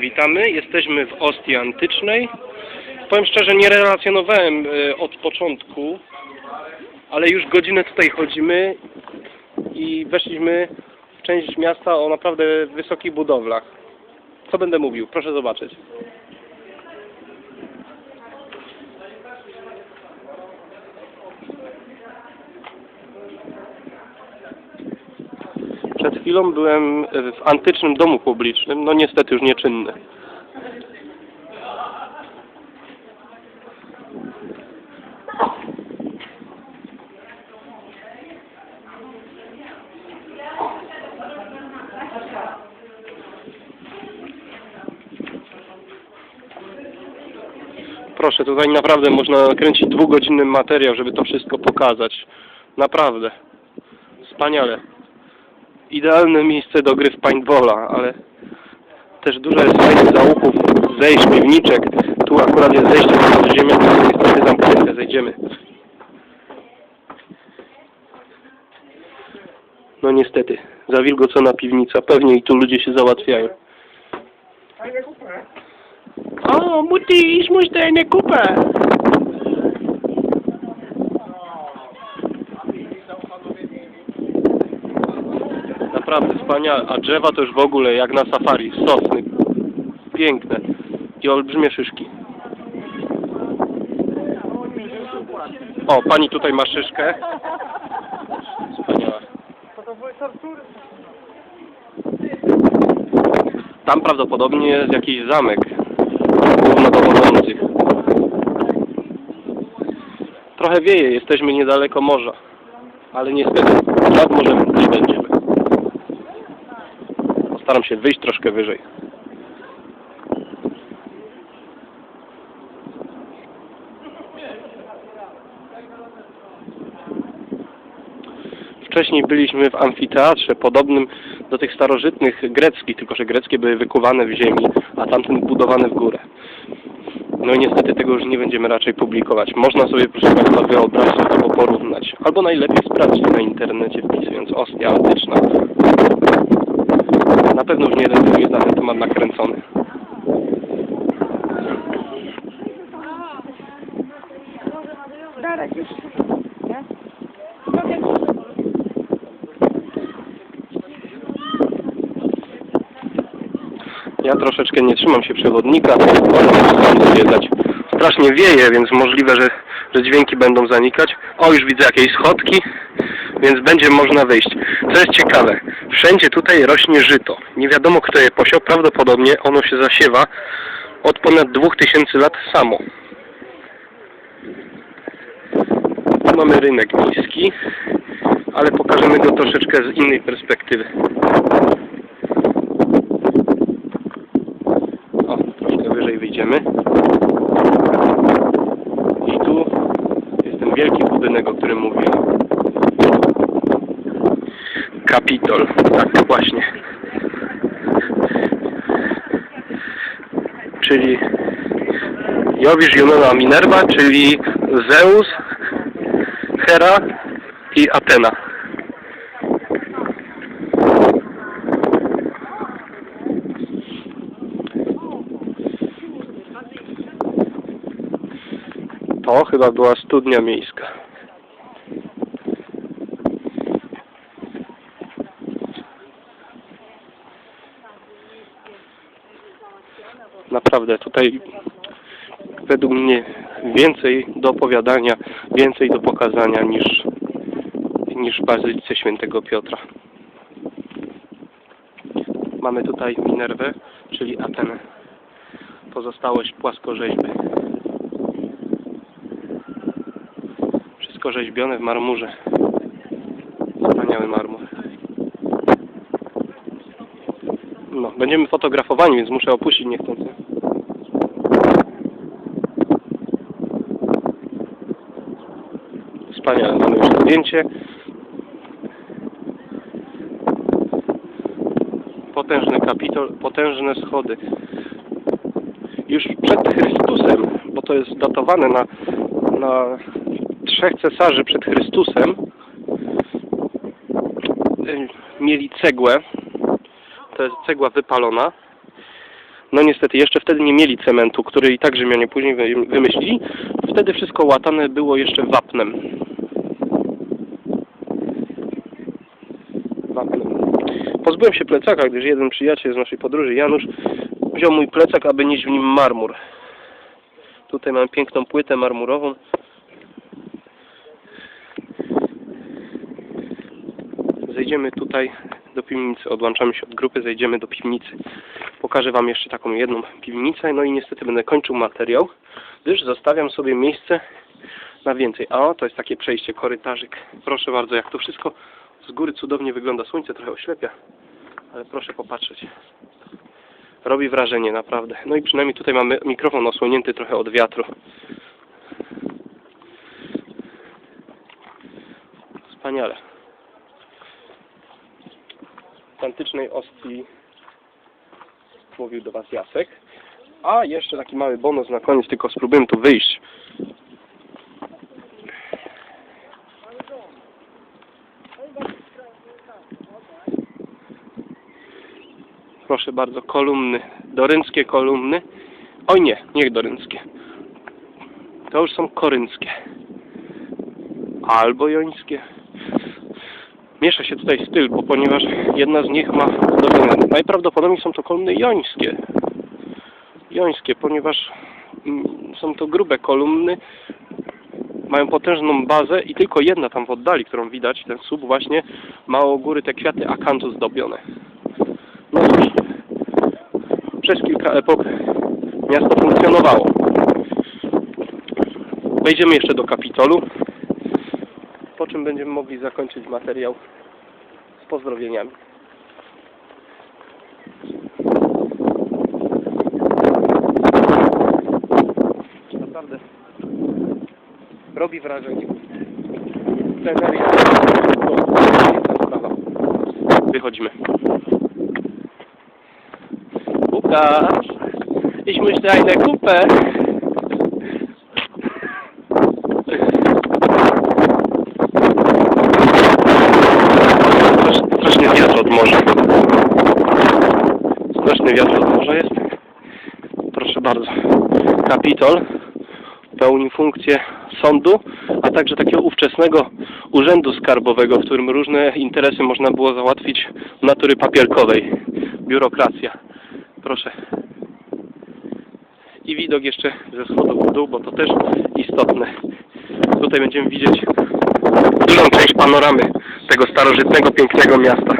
Witamy, jesteśmy w Ostii Antycznej. Powiem szczerze, nie relacjonowałem e, od początku, ale już godzinę tutaj chodzimy i weszliśmy w część miasta o naprawdę wysokich budowlach. Co będę mówił? Proszę zobaczyć. Przed chwilą byłem w antycznym domu publicznym, no niestety już nieczynny. Proszę, tutaj naprawdę można nakręcić dwugodzinny materiał, żeby to wszystko pokazać. Naprawdę. Wspaniale idealne miejsce do gry w paintballa, ale też dużo jest fajnych zaułków, zejść, piwniczek. Tu akurat jest zejście to jest niestety zamknięte, zejdziemy. No niestety, zawilgocona piwnica, pewnie i tu ludzie się załatwiają. O, mutti, ich möchte eine Kuppe. Naprawdę wspaniale, a drzewa to już w ogóle jak na safari, sosny, piękne i olbrzymie szyszki. O, pani tutaj ma szyszkę. Wspaniała. Tam prawdopodobnie jest jakiś zamek głównodowodzących. Trochę wieje, jesteśmy niedaleko morza, ale niestety nad morzem nie. Postaram się wyjść troszkę wyżej. Wcześniej byliśmy w amfiteatrze podobnym do tych starożytnych greckich, tylko że greckie były wykuwane w ziemi, a tamten budowany w górę. No i niestety tego już nie będziemy raczej publikować. Można sobie, proszę Państwa, wyobrazić albo porównać. Albo najlepiej sprawdzić na internecie, wpisując Ostia Antyczna. Na pewno już nie jeden film jest na ten temat nakręcony. Darek już. Nie? Ja troszeczkę nie trzymam się przewodnika, zwiedzać. Strasznie wieje, więc możliwe, że, że dźwięki będą zanikać. O, już widzę jakieś schodki, więc będzie można wyjść. Co jest ciekawe, wszędzie tutaj rośnie żyto. Nie wiadomo kto je posiał, prawdopodobnie ono się zasiewa od ponad 2000 lat samo. Tu mamy rynek miejski, ale pokażemy go troszeczkę z innej perspektywy. O, troszkę wyżej wyjdziemy. I tu jest ten wielki budynek, o którym mówiłem. Kapitol, tak właśnie. Czyli Jowisz, Junona, Minerva, czyli Zeus, Hera i Atena. To chyba była studnia miejska. Naprawdę tutaj według mnie więcej do opowiadania, więcej do pokazania niż, niż Bazylice Świętego Piotra. Mamy tutaj Minerwę, czyli Atenę. Pozostałość płaskorzeźby. Wszystko rzeźbione w marmurze. Wspaniały marmur. No, będziemy fotografowani, więc muszę opuścić niechcący. Wspaniale, mamy już zdjęcie. Potężny kapitol, potężne schody. Już przed Chrystusem, bo to jest datowane na, na trzech cesarzy przed Chrystusem, y, mieli cegłę, to jest cegła wypalona, No niestety, jeszcze wtedy nie mieli cementu, który i tak Rzymianie później wy- wymyślili. Wtedy wszystko łatane było jeszcze. Wapnem. Pozbyłem się plecaka, gdyż jeden przyjaciel z naszej podróży, Janusz, wziął mój plecak, aby nieść w nim marmur. Tutaj mam piękną płytę marmurową. Zejdziemy tutaj do piwnicy, odłączamy się od grupy, zejdziemy do piwnicy. Pokażę Wam jeszcze taką jedną piwnicę, no i niestety będę kończył materiał, gdyż zostawiam sobie miejsce na więcej. A o, to jest takie przejście, korytarzyk. Proszę bardzo, jak to wszystko z góry cudownie wygląda. Słońce trochę oślepia, ale proszę popatrzeć. Robi wrażenie, naprawdę. No i przynajmniej tutaj mamy mikrofon osłonięty trochę od wiatru. Wspaniale. Z antycznej Ostii mówił do Was Jacek. A jeszcze taki mały bonus na koniec, tylko spróbujemy tu wyjść. Proszę bardzo, kolumny. Dorynckie kolumny. Oj nie, nie dorynckie. To już są korynckie. Albo jońskie. Miesza się tutaj styl, bo ponieważ jedna z nich ma zdobione. Najprawdopodobniej są to kolumny jońskie. Jońskie, ponieważ mm, są to grube kolumny, mają potężną bazę i tylko jedna tam w oddali, którą widać, ten słup właśnie, ma u góry te kwiaty akantu zdobione. Przez kilka epok miasto funkcjonowało. Wejdziemy jeszcze do Kapitolu, po czym będziemy mogli zakończyć materiał z pozdrowieniami. Naprawdę robi wrażenie. Sceneria. Wychodzimy. Łukasz, ich möchte eine Kuppe. Straszny wiatr od morza. Straszny wiatr od morza jest. Proszę bardzo. Kapitol pełni funkcję sądu, a także takiego ówczesnego urzędu skarbowego, w którym różne interesy można było załatwić natury papierkowej. Biurokracja. Proszę. I widok jeszcze ze schodów w dół, bo to też istotne. Tutaj będziemy widzieć dużą część panoramy tego starożytnego, pięknego miasta.